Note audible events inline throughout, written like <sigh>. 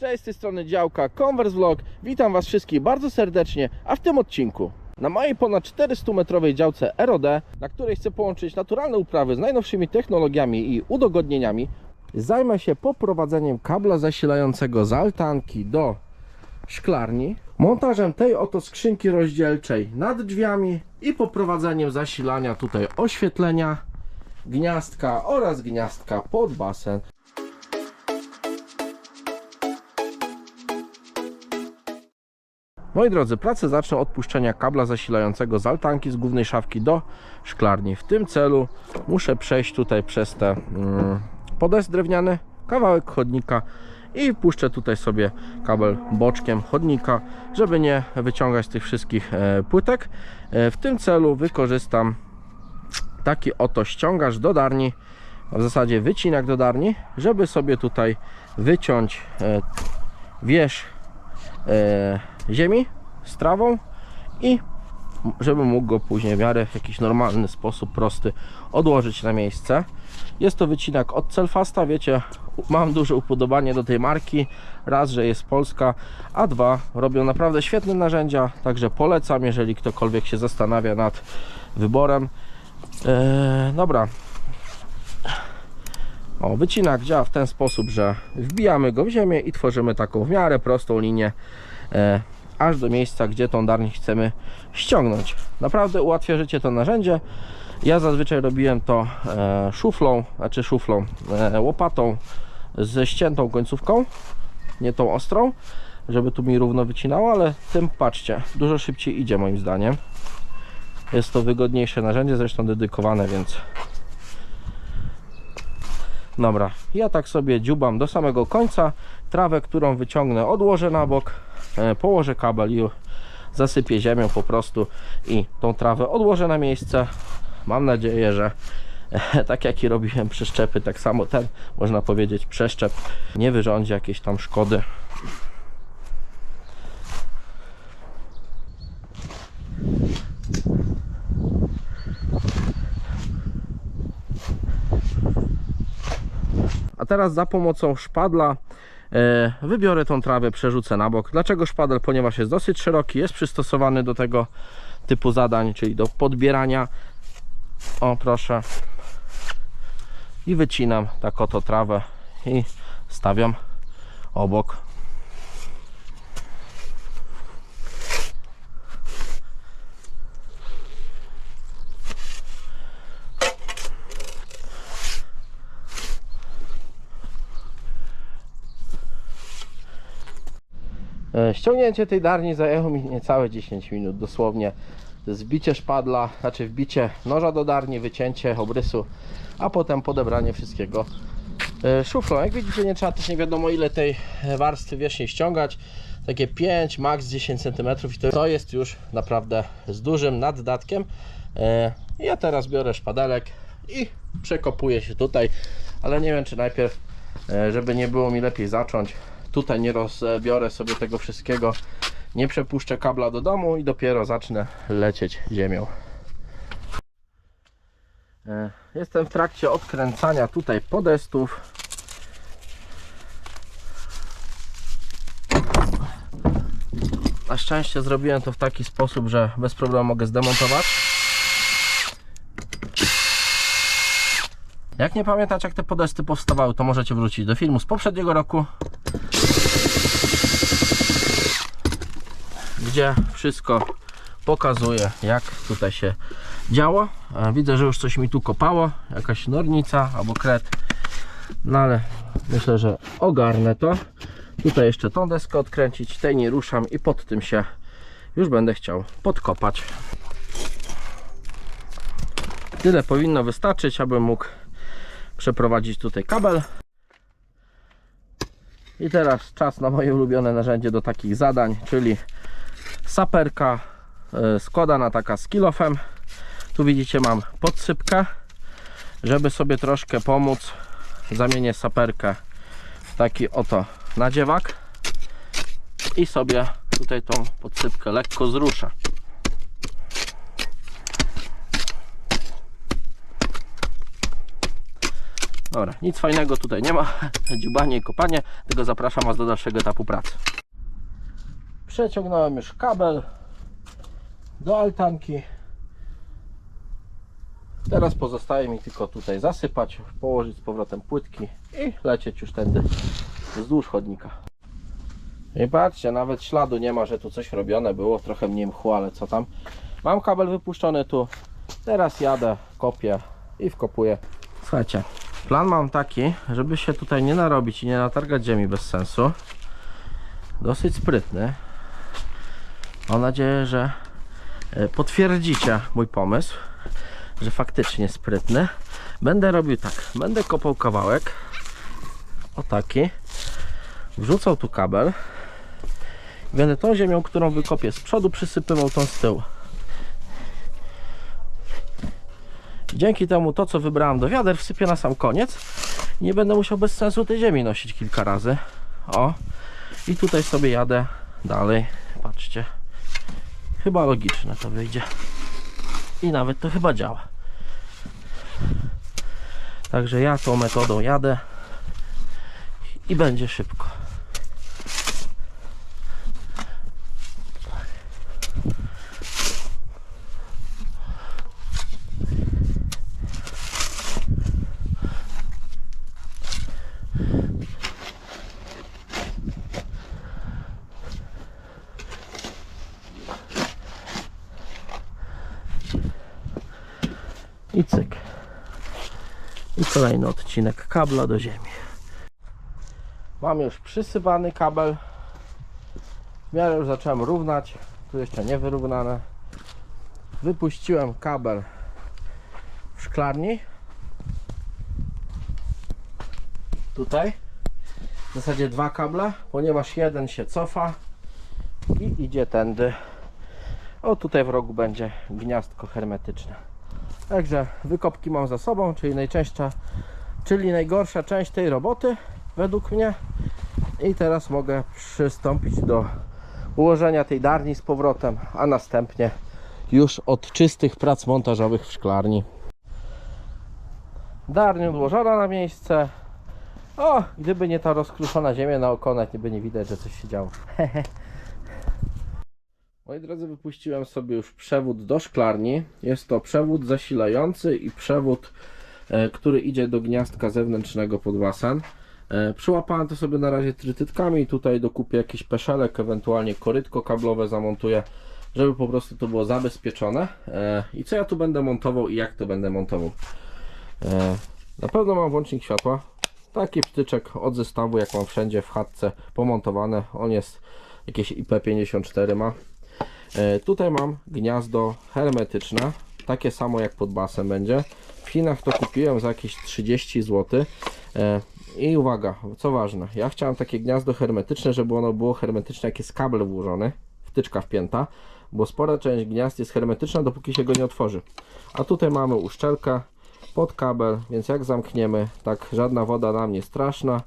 Cześć, z tej strony działka Converse Vlog. Witam Was wszystkich bardzo serdecznie, a w tym odcinku na mojej ponad 400 metrowej działce ROD, na której chcę połączyć naturalne uprawy z najnowszymi technologiami i udogodnieniami, zajmę się poprowadzeniem kabla zasilającego z altanki do szklarni, montażem tej oto skrzynki rozdzielczej nad drzwiami i poprowadzeniem zasilania tutaj oświetlenia, gniazdka oraz gniazdka pod basen. Moi drodzy, pracę zacznę od puszczenia kabla zasilającego z altanki z głównej szafki do szklarni. W tym celu muszę przejść tutaj przez te mm, podest drewniany, kawałek chodnika i puszczę tutaj sobie kabel boczkiem chodnika, żeby nie wyciągać tych wszystkich e, płytek. E, w tym celu wykorzystam taki oto ściągacz do darni, w zasadzie wycinak do darni, żeby sobie tutaj wyciąć e, wierzch e, ziemi z trawą i żeby mógł go później w miarę w jakiś normalny sposób, prosty odłożyć na miejsce. Jest to wycinak od Celfasta, wiecie, mam duże upodobanie do tej marki. Raz, że jest polska, a dwa, robią naprawdę świetne narzędzia, także polecam, jeżeli ktokolwiek się zastanawia nad wyborem. Eee, dobra. O, wycinak działa w ten sposób, że wbijamy go w ziemię i tworzymy taką w miarę prostą linię e, aż do miejsca, gdzie tą darnię chcemy ściągnąć. Naprawdę ułatwia życie to narzędzie. Ja zazwyczaj robiłem to e, szuflą, znaczy szuflą, e, łopatą ze ściętą końcówką, nie tą ostrą, żeby tu mi równo wycinało, ale tym patrzcie, dużo szybciej idzie moim zdaniem. Jest to wygodniejsze narzędzie, zresztą dedykowane, więc Dobra, ja tak sobie dziubam do samego końca. Trawę, którą wyciągnę, odłożę na bok, położę kabel i zasypię ziemią po prostu i tą trawę odłożę na miejsce. Mam nadzieję, że e, tak jak i robiłem przeszczepy, tak samo ten, można powiedzieć, przeszczep nie wyrządzi jakiejś tam szkody. A teraz za pomocą szpadla e, wybiorę tą trawę, przerzucę na bok. Dlaczego szpadel? Ponieważ jest dosyć szeroki, jest przystosowany do tego typu zadań, czyli do podbierania. O, proszę. I wycinam tak oto trawę i stawiam obok. Ściągnięcie tej darni zajęło mi niecałe 10 minut, dosłownie. Zbicie szpadla, znaczy wbicie noża do darni, wycięcie obrysu, a potem podebranie wszystkiego e, szuflą. Jak widzicie, nie trzeba też nie wiadomo ile tej warstwy wierzchniej ściągać. Takie 5, max 10 cm i to- jest już naprawdę z dużym naddatkiem. E, Ja teraz biorę szpadelek i przekopuję się tutaj, ale nie wiem czy najpierw, e, żeby nie było mi lepiej zacząć, tutaj nie rozbiorę sobie tego wszystkiego, nie przepuszczę kabla do domu i dopiero zacznę lecieć ziemią. E, Jestem w trakcie odkręcania tutaj podestów. Na szczęście zrobiłem to w taki sposób, że bez problemu mogę zdemontować. Jak nie pamiętacie jak te podesty powstawały, to możecie wrócić do filmu z poprzedniego roku. Gdzie wszystko pokazuje jak tutaj się działo. E, Widzę, że już coś mi tu kopało, jakaś nornica albo kret. No ale myślę, że ogarnę to. Tutaj jeszcze tą deskę odkręcić, tej nie ruszam i pod tym się już będę chciał podkopać. Tyle powinno wystarczyć, abym mógł przeprowadzić tutaj kabel. I teraz czas na moje ulubione narzędzie do takich zadań, czyli saperka e, składana taka z kilofem. Tu widzicie mam podsypkę, żeby sobie troszkę pomóc. Zamienię saperkę w taki oto nadziewak i sobie tutaj tą podsypkę lekko zruszę. Dobra, nic fajnego tutaj nie ma. <laughs> Dziubanie i kopanie, tylko zapraszam Was do dalszego etapu pracy. Przeciągnąłem już kabel do altanki. Teraz pozostaje mi tylko tutaj zasypać, położyć z powrotem płytki i lecieć już tędy wzdłuż chodnika. I patrzcie, nawet śladu nie ma, że tu coś robione było, trochę mniej mchu, ale co tam. Mam kabel wypuszczony tu, teraz jadę, kopię i wkopuję. Słuchajcie, plan mam taki, żeby się tutaj nie narobić i nie natargać ziemi bez sensu. Dosyć sprytny. Mam nadzieję, że e, potwierdzicie mój pomysł, że faktycznie sprytny. Będę robił tak, będę kopał kawałek, o taki, wrzucał tu kabel, będę tą ziemią, którą wykopię z przodu, przysypywał tą z tyłu. Dzięki temu to, co wybrałem do wiader, wsypię na sam koniec. Nie będę musiał bez sensu tej ziemi nosić kilka razy. O, i tutaj sobie jadę dalej. Patrzcie. Chyba logiczne to wyjdzie. I nawet to chyba działa. Także ja tą metodą jadę i będzie szybko. I cyk. I kolejny odcinek kabla do ziemi. Mam już przysypany kabel. W miarę już zacząłem równać. Tu jeszcze nie wyrównane. Wypuściłem kabel w szklarni. Tutaj. W zasadzie dwa kable, ponieważ jeden się cofa i idzie tędy. O tutaj w rogu będzie gniazdko hermetyczne. Także wykopki mam za sobą, czyli najczęstsza, czyli najgorsza część tej roboty według mnie. I teraz mogę przystąpić do ułożenia tej darni z powrotem, a następnie już od czystych prac montażowych w szklarni. Darnia odłożona na miejsce. O, gdyby nie ta rozkruszona ziemia na okonek, by nie widać, że coś się działo. <laughs> Moi drodzy, wypuściłem sobie już przewód do szklarni. Jest to przewód zasilający i przewód, e, który idzie do gniazdka zewnętrznego pod basen. E, przyłapałem to sobie na razie trytytkami. Tutaj dokupię jakiś peszelek, ewentualnie korytko kablowe zamontuję, żeby po prostu to było zabezpieczone. E, I co ja tu będę montował i jak to będę montował. Na pewno mam włącznik światła. Taki ptyczek od zestawu, jak mam wszędzie w chatce pomontowany. On jest jakieś IP54 ma. E, Tutaj mam gniazdo hermetyczne, takie samo jak pod basem będzie. W Chinach to kupiłem za jakieś 30 zł. E, I uwaga, co ważne, ja chciałem takie gniazdo hermetyczne, żeby ono było hermetyczne, jak jest kabel włożony, wtyczka wpięta, bo spora część gniazd jest hermetyczna, dopóki się go nie otworzy. A tutaj mamy uszczelkę pod kabel, więc jak zamkniemy, tak żadna woda nam nie straszna.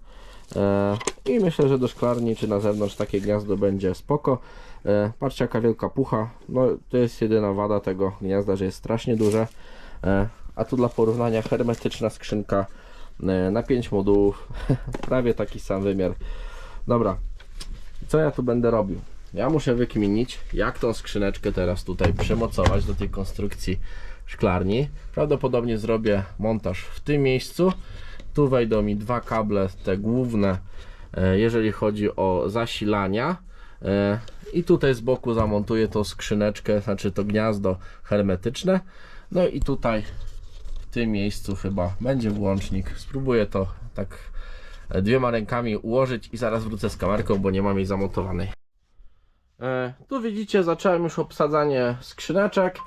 E, I myślę, że do szklarni czy na zewnątrz takie gniazdo będzie spoko. E, Patrzcie jaka wielka pucha. No to jest jedyna wada tego gniazda, że jest strasznie duże. E, A tu dla porównania hermetyczna skrzynka e, na 5 modułów. <laughs> Prawie taki sam wymiar. Dobra. Co ja tu będę robił? Ja muszę wykminić, jak tą skrzyneczkę teraz tutaj przymocować do tej konstrukcji szklarni. Prawdopodobnie zrobię montaż w tym miejscu. Tu wejdą mi dwa kable, te główne, jeżeli chodzi o zasilania. E, I tutaj z boku zamontuję tą skrzyneczkę, znaczy to gniazdo hermetyczne. No i tutaj w tym miejscu chyba będzie włącznik. Spróbuję to tak e, dwiema rękami ułożyć i zaraz wrócę z kamerką, bo nie mam jej zamontowanej. E, Tu widzicie, zacząłem już obsadzanie skrzyneczek.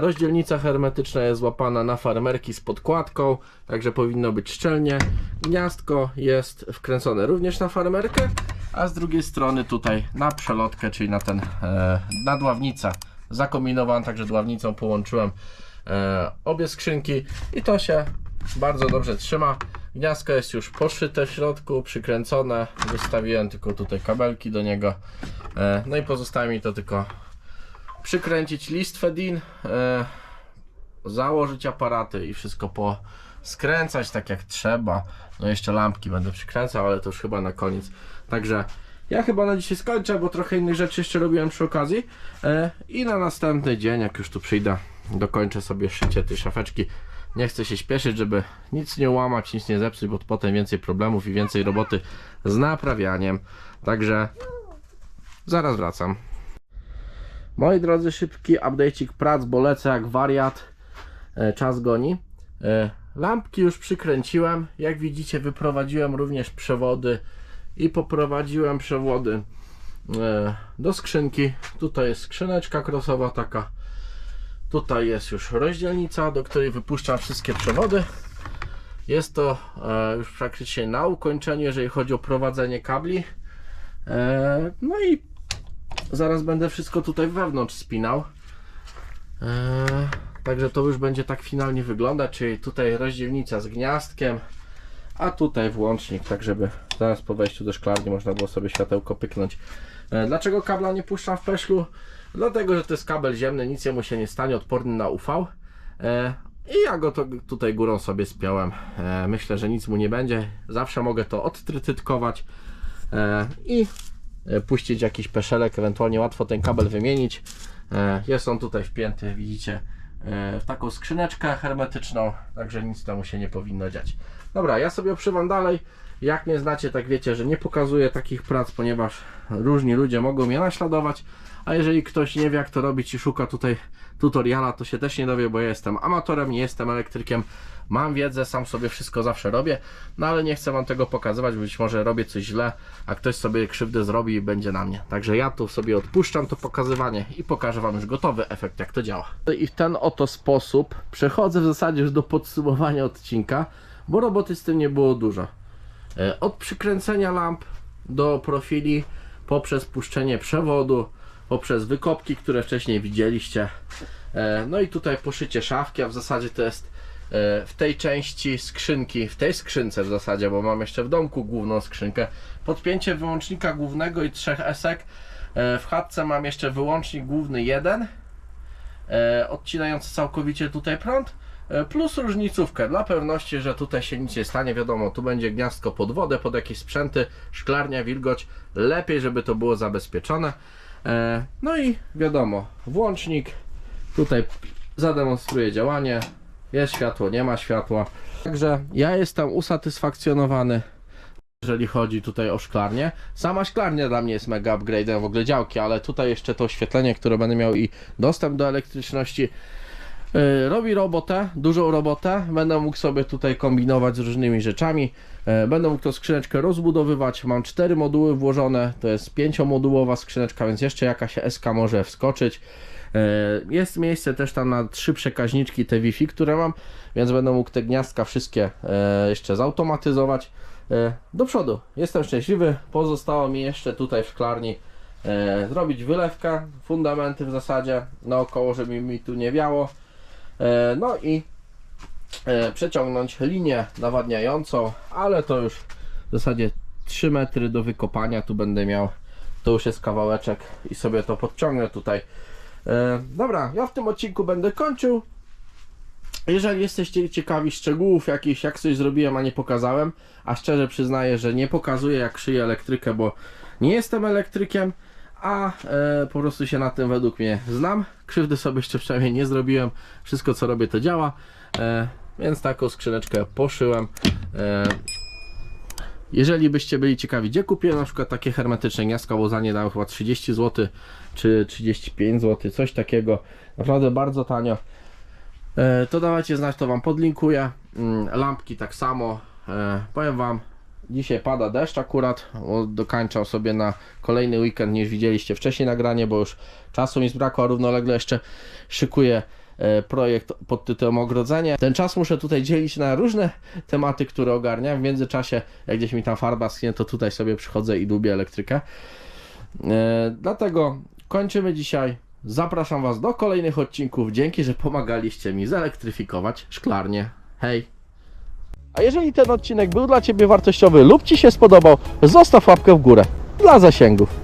Rozdzielnica hermetyczna jest złapana na farmerki z podkładką, także powinno być szczelnie. Gniazdko jest wkręcone również na farmerkę, a z drugiej strony tutaj na przelotkę, czyli na ten e, na dławnicę zakombinowałem, także dławnicą połączyłem e, obie skrzynki i to się bardzo dobrze trzyma. Gniazdko jest już poszyte w środku, przykręcone, wystawiłem tylko tutaj kabelki do niego. E, no i pozostaje mi to tylko przykręcić listwę DIN, założyć aparaty i wszystko po, skręcać tak jak trzeba. No jeszcze lampki będę przykręcał, ale to już chyba na koniec. Także ja chyba na dzisiaj skończę, bo trochę innych rzeczy jeszcze robiłem przy okazji. E, I na następny dzień, jak już tu przyjdę, dokończę sobie szycie tej szafeczki. Nie chcę się śpieszyć, żeby nic nie łamać, nic nie zepsuć, bo potem więcej problemów i więcej roboty z naprawianiem. Także zaraz wracam. Moi drodzy, szybki update'ik prac, bo lecę jak wariat. E, czas goni. Lampki już przykręciłem. Jak widzicie, wyprowadziłem również przewody i poprowadziłem przewody e, do skrzynki. Tutaj jest skrzyneczka krosowa taka. Tutaj jest już rozdzielnica, do której wypuszczam wszystkie przewody. Jest to e, już praktycznie na ukończeniu, jeżeli chodzi o prowadzenie kabli. E, no i zaraz będę wszystko tutaj wewnątrz spinał. Także to już będzie tak finalnie wyglądać, czyli tutaj rozdzielnica z gniazdkiem, a tutaj włącznik, tak żeby zaraz po wejściu do szklarni można było sobie światełko pyknąć. E, dlaczego kabla nie puszczam w peszlu? Dlatego, że to jest kabel ziemny, nic jemu się nie stanie, odporny na UV. E, I ja go to tutaj górą sobie spiąłem. E, myślę, że nic mu nie będzie. Zawsze mogę to odtrytytkować i puścić jakiś peszelek, ewentualnie łatwo ten kabel wymienić. Jest on tutaj wpięty, widzicie, w taką skrzyneczkę hermetyczną, także nic temu się nie powinno dziać. Dobra, ja sobie oprzywam dalej. Jak nie znacie, tak wiecie, że nie pokazuję takich prac, ponieważ różni ludzie mogą mnie naśladować. A jeżeli ktoś nie wie, jak to robić i szuka tutaj tutoriala, to się też nie dowie, bo ja jestem amatorem, nie jestem elektrykiem. Mam wiedzę, sam sobie wszystko zawsze robię, no ale nie chcę Wam tego pokazywać, być może robię coś źle, a ktoś sobie krzywdę zrobi i będzie na mnie. Także ja tu sobie odpuszczam to pokazywanie i pokażę Wam już gotowy efekt, jak to działa. I w ten oto sposób przechodzę w zasadzie już do podsumowania odcinka, bo roboty z tym nie było dużo. E, Od przykręcenia lamp do profili, poprzez puszczenie przewodu, poprzez wykopki, które wcześniej widzieliście. E, No i tutaj poszycie szafki, a w zasadzie to jest e, w tej części skrzynki, w tej skrzynce w zasadzie, bo mam jeszcze w domku główną skrzynkę, podpięcie wyłącznika głównego i trzech esek. E, W chatce mam jeszcze wyłącznik główny jeden, odcinający całkowicie tutaj prąd, plus różnicówkę dla pewności, że tutaj się nic nie stanie. Wiadomo, tu będzie gniazdko pod wodę, pod jakieś sprzęty, szklarnia, wilgoć. Lepiej, żeby to było zabezpieczone. E, No i wiadomo, włącznik tutaj zademonstruje działanie. Jest światło, nie ma światła. Także ja jestem usatysfakcjonowany jeżeli chodzi tutaj o szklarnię. Sama szklarnia dla mnie jest mega upgrade'em w ogóle działki, ale tutaj jeszcze to oświetlenie, które będę miał i dostęp do elektryczności robi robotę, dużą robotę. Będę mógł sobie tutaj kombinować z różnymi rzeczami. Yy, Będę mógł tą skrzyneczkę rozbudowywać. Mam cztery moduły włożone, to jest pięciomodułowa skrzyneczka, więc jeszcze jakaś SK może wskoczyć. Yy, Jest miejsce też tam na trzy przekaźniczki te Wi-Fi, które mam, więc będę mógł te gniazdka wszystkie jeszcze zautomatyzować. E, do przodu. Jestem szczęśliwy. Pozostało mi jeszcze tutaj w szklarni e, zrobić wylewkę, fundamenty w zasadzie naokoło, żeby mi tu nie wiało. E, no i e, przeciągnąć linię nawadniającą, ale to już w zasadzie 3 metry do wykopania tu będę miał. To już jest kawałeczek i sobie to podciągnę tutaj. E, dobra, ja w tym odcinku będę kończył. Jeżeli jesteście ciekawi szczegółów jakichś, jak coś zrobiłem, a nie pokazałem, a szczerze przyznaję, że nie pokazuję jak szyję elektrykę, bo nie jestem elektrykiem, a e, po prostu się na tym według mnie znam. Krzywdy sobie jeszcze przynajmniej nie zrobiłem. Wszystko co robię to działa. E, więc taką skrzyneczkę poszyłem. E, jeżeli byście byli ciekawi, gdzie kupiłem na przykład takie hermetyczne gniazdka, bo za nie dałem chyba 30 zł czy 35 zł, coś takiego. Naprawdę bardzo tanio. E, to dawajcie znać, to Wam podlinkuję. Mm, Lampki tak samo. E, Powiem Wam, dzisiaj pada deszcz akurat. Dokańczał sobie na kolejny weekend niż widzieliście wcześniej nagranie, bo już czasu mi zbrakło, a równolegle jeszcze szykuję e, projekt pod tytułem Ogrodzenie. Ten czas muszę tutaj dzielić na różne tematy, które ogarniam. W międzyczasie, jak gdzieś mi tam farba schnie, to tutaj sobie przychodzę i dłubię elektrykę. E, Dlatego kończymy dzisiaj. Zapraszam Was do kolejnych odcinków. Dzięki, że pomagaliście mi zelektryfikować szklarnię. Hej! A jeżeli ten odcinek był dla Ciebie wartościowy lub Ci się spodobał, zostaw łapkę w górę dla zasięgów.